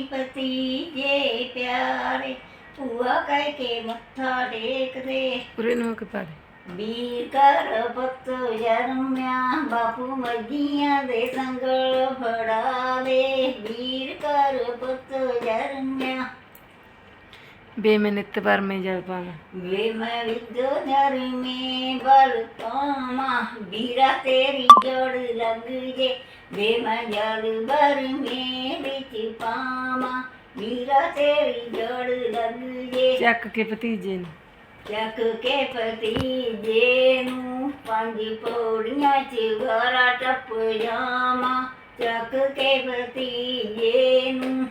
[SPEAKER 2] ਜੇ ਪਿਆਰੇ ਭੂਆ ਕਹਿ ਕੇ ਮੱਥਾ ਟੇਕਦੇ।
[SPEAKER 1] ਪੂਰੇ ਨੂੰ ਕੇ ਪਾ ਦੇ।
[SPEAKER 2] ਵੀਰ ਕਰ ਪੁੱਤ ਜਰਮਿਆ ਬਾਪੂ ਮੱਜੀਆਂ ਦੇ ਸੰਗਲ ਫੜਾਵੇ ਵੀਰ ਕਰ ਪੁੱਤ ਜਰਮਿਆ
[SPEAKER 1] ਜਲ ਪਾਵਾਂ
[SPEAKER 2] ਵੇ ਮੈਂ ਵਿਦ ਨਰਮੇ ਬਲ ਪਾਮਾ ਵੀਰਾ ਤੇਰੀ ਜੜ ਲੱਗ ਜੇ। ਵੇ ਮੈਂ ਜਲ ਬਰ ਮੇ ਵਿੱਚ ਪਾਮਾ ਵੀਰਾ ਤੇਰੀ ਜੜ ਲੱਗ ਜੇ।
[SPEAKER 1] ਚੱਕ ਕੇ ਭਤੀਜੇ ਨੂੰ।
[SPEAKER 2] ਚੱਕ ਕੇ ਭਤੀਜੇ ਨੂੰ ਪੰਜ ਪੌੜੀਆਂ ਚ ਘਰਾ ਟੱਪ ਜਾਵਾਂ। ਚੱਕ ਕੇ ਭਤੀਜੇ ਨੂੰ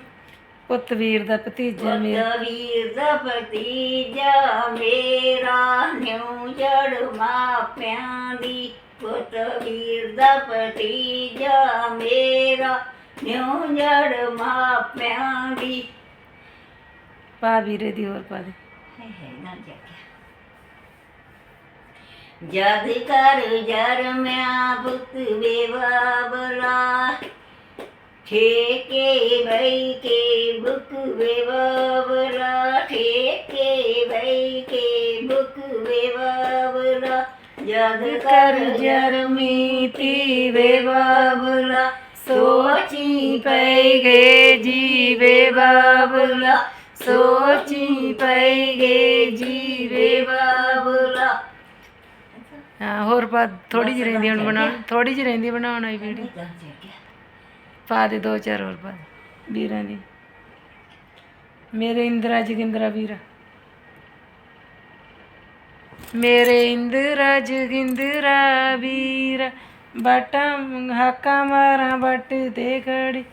[SPEAKER 1] ਪੁੱਤ ਵੀਰ ਦਾ ਭਤੀਜਾ ਮੇਰਾ।
[SPEAKER 2] ਪੁੱਤ ਵੀਰ ਦਾ ਭਤੀਜਾ ਮੇਰਾ ਨਿਉ ਜੜ ਮਾਪਿਆਂ ਦੀ। ਪੁੱਤ ਵੀਰ ਦਾ ਭਤੀਜਾ ਮੇਰਾ ਨਿਉ ਜੜ ਮਾਪਿਆਂ ਦੀ।
[SPEAKER 1] ਪਾ ਵੀਰੇ ਦੀ ਹੋਰ ਪਾ ਦੇ।
[SPEAKER 2] ਜਦ ਕਰ ਜਰਮਿਆ ਪੁੱਤ ਠੇਕੇ ਬਈ ਕੇ ਬੁਕ ਬੇਵਾਬਲਾ ਠੇਕੇ ਬਈ ਕੇ ਬੁਕ ਬੇਵਾਬਲਾ ਜਦ ਕਰ ਜਰਮੀ ਤੀ ਬੇਵਾਬਲਾ ਸੋਚੀ ਪਈ ਗੇ ਜੀਵੇ ਬਾਬਲਾ ਸੋਚੀ ਪਈ ਗੇ ਜੀਵੇ ਬਾਬਲਾ
[SPEAKER 1] ਹਾਂ ਹੋਰ ਪਾ ਥੋੜੀ ਜਿਹੀ ਰਹਿੰਦੀ ਹੁਣ ਬਣਾ ਥੋੜੀ ਜਿਹੀ ਰਹਿੰਦੀ ਬਣਾਉਣ ਵਾਲੀ ਵੀਡੀਓ ਪਾ ਦੇ ਦੋ ਚਾਰ ਹੋਰ ਪਾ ਦੇ, ਵੀਰਾਂ ਦੀ। ਮੇਰੇ ਇੰਦਰਾ ਜੋਗਿੰਦਰਾ ਵੀਰਾ। ਮੇਰੇ ਇੰਦਰਾ ਜੋਗਿੰਦਰਾ ਵੀਰਾ। ਬਟਾਂ, ਹਾਕਾਂ ਮਾਰਾਂ ਬੱਟ ਤੇ ਖੜੀ।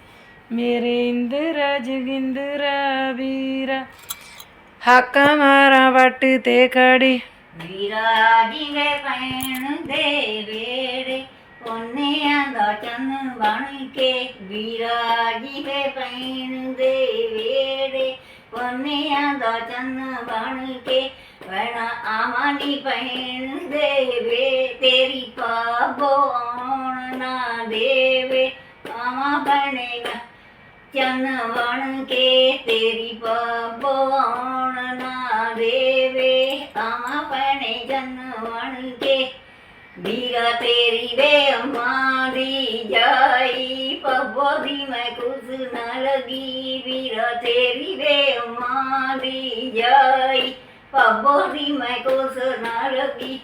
[SPEAKER 1] ਮੇਰੇ ਇੰਦਰਾ ਜੋਗਿੰਦਰਾ ਵੀਰਾ। ਹਾਕਾਂ ਮਾਰਾਂ ਬੱਟ ਤੇ ਖੜੀ।
[SPEAKER 2] ਵੀਰਾ ਜਿਵੇਂ ਪੈਣ ਦੇ ਪੈਣ ਦੇ ਵੇੜੇ ਉਹਨਿਆਂ ਦਾ ਚੰਨ ਬਣ ਕੇ ਵਣਾ ਆਵਾਂਗੀ ਪੈਣ ਦੇਵੇ ਤੇਰੀ ਪਾਬੋ ਆਉਣ ਨਾ ਦੇਵੇ ਆਵਾਂ ਬਣੇਗਾ ਚੰਨ ਬਣ ਕੇ ਤੇਰੀ ਪਾਬੋ ਆਉਣ ਵੀਰਾ ਤੇਰੀ ਵੇ ਅੰਮਾ ਦੀ ਜਾਈ ਪੱਬੋ ਦੀ ਮੈਂ ਕੁਝ ਨਾ ਲਗੀ। ਵੀਰਾ ਤੇਰੀ ਵੇ ਅੰਮਾ ਦੀ ਜਾਈ ਪੱਬੋ ਦੀ ਮੈਂ ਕੁਝ ਨਾ ਲਗੀ।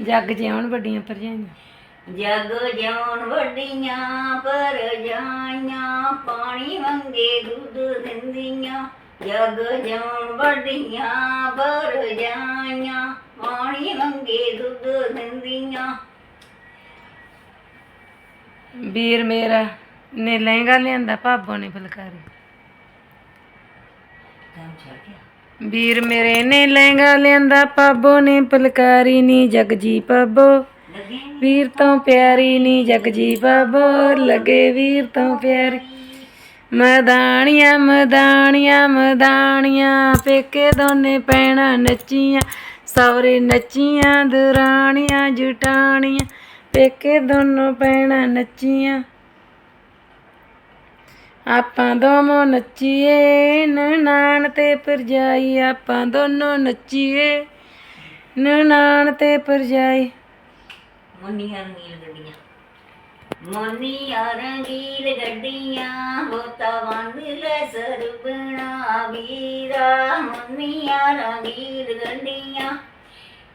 [SPEAKER 1] ਜੱਗ ਜਿਉਣ ਵੱਡੀਆਂ ਭਰਜਾਈਆਂ।
[SPEAKER 2] ਜਗ ਜਾਉਣ ਵੱਡੀਆਂ ਪਰ ਜਾਈਆਂ ਪਾਣੀ ਮੰਗੇ ਦੁੱਧ ਦਿੰਦੀਆਂ। ਜਗ ਜਾਉਣ ਵੱਡੀਆਂ ਪਰ ਜਾਈਆਂ ਪਾਣੀ ਮੰਗੇ ਦੁੱਧ ਦਿੰਦੀਆਂ।
[SPEAKER 1] ਵੀਰ ਮੇਰਾ ਨੇ ਲਹਿੰਗਾ ਲਿਆਂਦਾ ਭਾਬੋ ਨੇ ਫੁਲਕਾਰੀ।
[SPEAKER 2] ਕੰਮ ਛੱਡ ਗਿਆ।
[SPEAKER 1] ਵੀਰ ਮੇਰੇ ਨੇ ਲਹਿੰਗਾ ਲਿਆਂਦਾ ਪਾਬੋ ਨੇ ਫੁਲਕਾਰੀ ਨੀ ਜਗਜੀ ਪਾਬੋ
[SPEAKER 2] ਲੱਗੇ
[SPEAKER 1] ਵੀਰ ਤੋਂ ਪਿਆਰੀ ਨੀ ਜਗਜੀ ਪਾਬੋ ਲੱਗੇ ਵੀਰ ਤੋਂ ਪਿਆਰੀ। ਮਦਾਣੀਆਂ ਮਦਾਣੀਆਂ ਮਦਾਣੀਆਂ, ਪੇਕੇ ਦੋਨੇ ਪੈਣਾ ਨੱਚੀਆਂ ਸੌਰੇ ਨੱਚੀਆਂ, ਦੁਰਾਣੀਆਂ ਜਟਾਣੀਆਂ ਪੇਕੇ ਦੋਨੋਂ ਪੈਣਾ ਨੱਚੀਆਂ। ਆਪਾਂ ਦੋਵੇਂ ਨੱਚੀਏ, ਨਨਾਣ ਤੇ ਪਰਜਾਈ ਆਪਾਂ ਦੋਨੋਂ ਨੱਚੀਏ, ਨਨਾਣ ਤੇ ਪਰਜਾਈ
[SPEAKER 2] ਮੁੰਨੀਆਂ ਰੰਗੀਲ ਗੱਡੀਆਂ। ਮੁੰਨੀਆਂ ਰੰਗੀਲ ਗੱਡੀਆਂ ਹੋਤਾ ਵੰਦ ਲੈ ਸਰਬਣਾ ਵੀਰਾ ਮੁੰਨੀਆਂ ਰੰਗੀਲ ਗੱਡੀਆਂ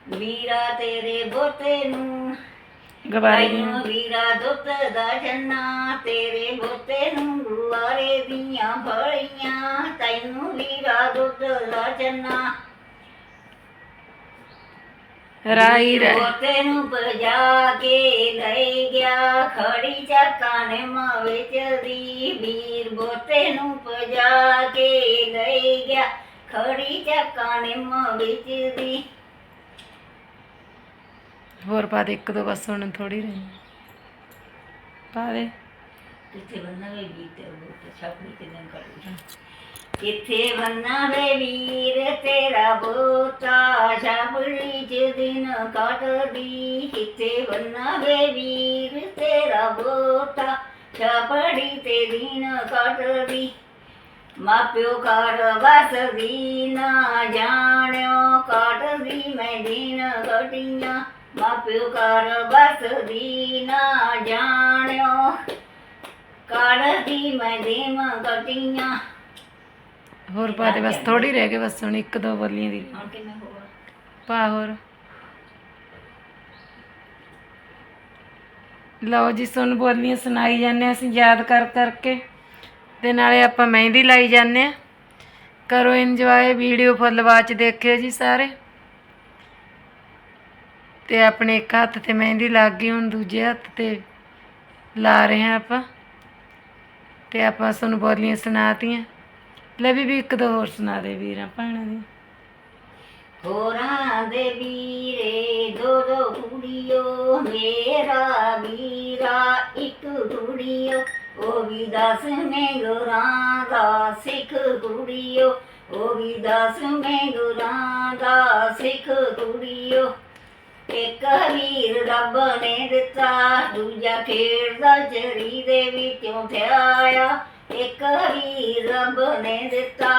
[SPEAKER 2] ਵੀਰਾ ਤੇਰੇ ਬੋਤੇ ਨੂੰ
[SPEAKER 1] ਗਵਾਰੀ
[SPEAKER 2] ਤੈਨੂੰ ਵੀਰਾ ਦੁੱਤ ਦਾ ਜੰਨਾ, ਤੇਰੇ ਬੋਤੇ ਨੂੰ ਗੁਆਰੇ ਦੀਆਂ ਫਲੀਆਂ ਤੈਨੂੰ ਵੀਰਾ ਦੁੱਧ ਦਾ ਜੰਨਾ
[SPEAKER 1] ਰਾਈ ਰਾਈ।
[SPEAKER 2] ਬੋਤੇ ਨੂੰ ਭਜਾ ਕੇ ਲੈ ਗਿਆ। ਖੜੀ ਚੱਕਾਂ ਨੇ ਮਾਂ ਵਿੱਚ ਦੀ ਵੀਰ ਬੋਤੇ ਨੂੰ ਭਜਾ ਕੇ ਲੈ ਗਿਆ। ਖੜੀ ਚੱਕਾਂ ਨੇ ਮਾਂ ਵਿੱਚ ਦੀ
[SPEAKER 1] ਹੋਰ ਪਾ ਦੇ ਇੱਕ ਦੋ ਬਸ ਹੁਣ ਥੋੜੀ ਰਹੀ ਪਾ ਦੇ।
[SPEAKER 2] ਕਿੱਥੇ ਬੰਨਾ ਵੇ ਗੀਤ ਛਾਪੜੀ ਤੇ ਦਿਨ ਕੱਢੀ ਕਿੱਥੇ ਬੰਨਾ ਵੇ ਵੀਰ, ਤੇਰਾ ਬੋਤਾ ਛਾਪੜੀ ਚ ਦਿਨ ਕੱਢਦੀ ਕਿੱਥੇ ਬੰਨਾ ਵੇ ਵੀਰ, ਤੇਰਾ ਬੋਤਾ ਛਾਪੜੀ ਤੇ ਦਿਨ ਕੱਢਦੀ ਮਾਪਿਓ ਘਰ ਵਸਦੀ ਨਾ ਜਾਣਿਓ, ਕੱਟਦੀ ਮੈਂ ਦਿਨ ਘਟੀਆਂ ਮਾਪਿਓ ਘਰ ਵਸਦੀ ਨਾ ਜਾਣਿਓ ਕੱਢਦੀ ਮੈਂ ਦਿਨ ਘਟੀਆਂ
[SPEAKER 1] ਹੋਰ ਪਾ ਦੇ ਬਸ ਥੋੜੀ ਰਹਿ ਗਈ ਬਸ ਹੁਣ ਇੱਕ ਦੋ ਬੋਲੀਆਂ ਦੀ।
[SPEAKER 2] ਹੁਣ ਹੋਗਾ
[SPEAKER 1] ਪਾ ਹੋਰ। ਲਓ ਜੀ ਸੁਣ ਬੋਲੀਆਂ ਸੁਣਾਈ ਜਾਂਦੇ ਅਸੀਂ ਯਾਦ ਕਰ ਕਰਕੇ। ਤੇ ਨਾਲੇ ਆਪਾਂ ਮਹਿੰਦੀ ਲਾਈ ਜਾਂਦੇ ਆ ਕਰੋ ਇੰਜੋਏ ਵੀਡੀਓ ਫੁੱਲ ਬਾਅਦ ਚ ਦੇਖਿਓ ਜੀ ਸਾਰੇ। ਤੇ ਆਪਣੇ ਇੱਕ ਹੱਥ ਤੇ ਮਹਿੰਦੀ ਲੱਗ ਗਈ ਹੁਣ ਦੂਜੇ ਹੱਥ ਤੇ ਲਾ ਰਹੇ ਹਾਂ ਆਪਾਂ। ਤੇ ਆਪਾਂ ਤੁਹਾਨੂੰ ਬੋਲੀਆਂ ਸੁਣਾਤੀਆਂ। ਲੈ ਵੀ ਇੱਕ ਦੋ ਹੋਰ ਸੁਣਾ ਦੇ ਵੀਰਾਂ ਭੈਣਾਂ ਦੀ।
[SPEAKER 2] ਹੋਰਾਂ ਦੇ ਵੀਰੇ ਦੋ ਦੋ ਕੁੜੀਓ, ਮੇਰਾ ਵੀਰਾ ਇੱਕ ਕੁੜੀਓ। ਉਹ ਵੀ ਦਸਵੇਂ ਗੁਰਾਂ ਦਾ ਸਿੱਖ ਕੁੜੀਓ। ਉਹ ਵੀ ਦਸ ਦਸਵੇਂ ਗੁਰਾਂ ਦਾ ਸਿੱਖ ਕੁੜੀਓ। ਇੱਕ ਵੀਰ ਰੱਬ ਨੇ ਦਿੱਤਾ, ਦੂਜਾ ਖੇਡਦਾ ਜਰੀ ਦੇ ਵਿੱਚੋਂ ਥਿਆਇਆ। ਇੱਕ ਵੀਰ ਰੱਬ ਨੇ ਦਿੱਤਾ।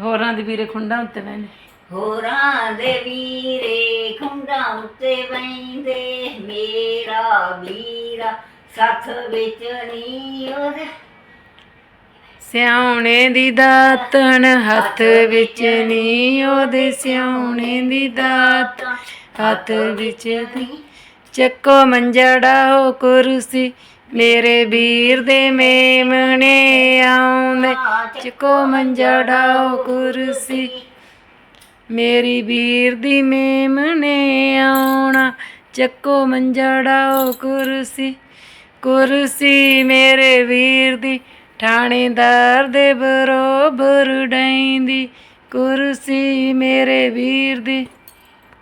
[SPEAKER 1] ਹੋਰਾਂ ਦੀ ਵੀਰੇ ਖੁੰਡਾਂ ਉੱਤੇ ਬਹਿੰਦੇ।
[SPEAKER 2] ਹੋਰਾਂ ਦੇ ਵੀਰੇ ਖੁੰਡਾਂ ਉੱਤੇ ਬੈਂਦੇ ਮੇਰਾ ਵੀਰਾ ਸੱਥ ਵਿੱਚ ਨਹੀਂ ਉਹਦੇ।
[SPEAKER 1] ਸਿਆਉਣੇ ਦੀ ਦਾਤਣ ਹੱਥ ਵਿੱਚ ਨੀ ਉਹਦੇ। ਸਿਆਉਣੇ ਦੀ ਦਾਤ ਹੱਥ ਵਿੱਚ ਦੀ ਚੱਕੋ ਮੰਜੜਾ ਹੋ ਕੁਰਸੀ। ਮੇਰੇ ਵੀਰ ਦੇ ਮੇਮਣੇ ਆਉਂਦੇ। ਚੱਕੋ ਮੰਜੜਾ ਹੋ ਕੁਰਸੀ। ਮੇਰੀ ਵੀਰ ਦੀ ਮੇਮਣੇ ਆਉਣਾ। ਚੱਕੋ ਮੰਜਾ ਹੋ ਕੁਰਸੀ। ਕੁਰਸੀ ਮੇਰੇ ਵੀਰ ਦੀ। ਥਾਣੇਦਾਰ ਦੇ ਬਰੋਬਰ ਡੈਂਦੀ। ਕੁਰਸੀ ਮੇਰੇ ਵੀਰ ਦੀ।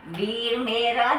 [SPEAKER 2] ਵੀਰ ਮੇਰਾ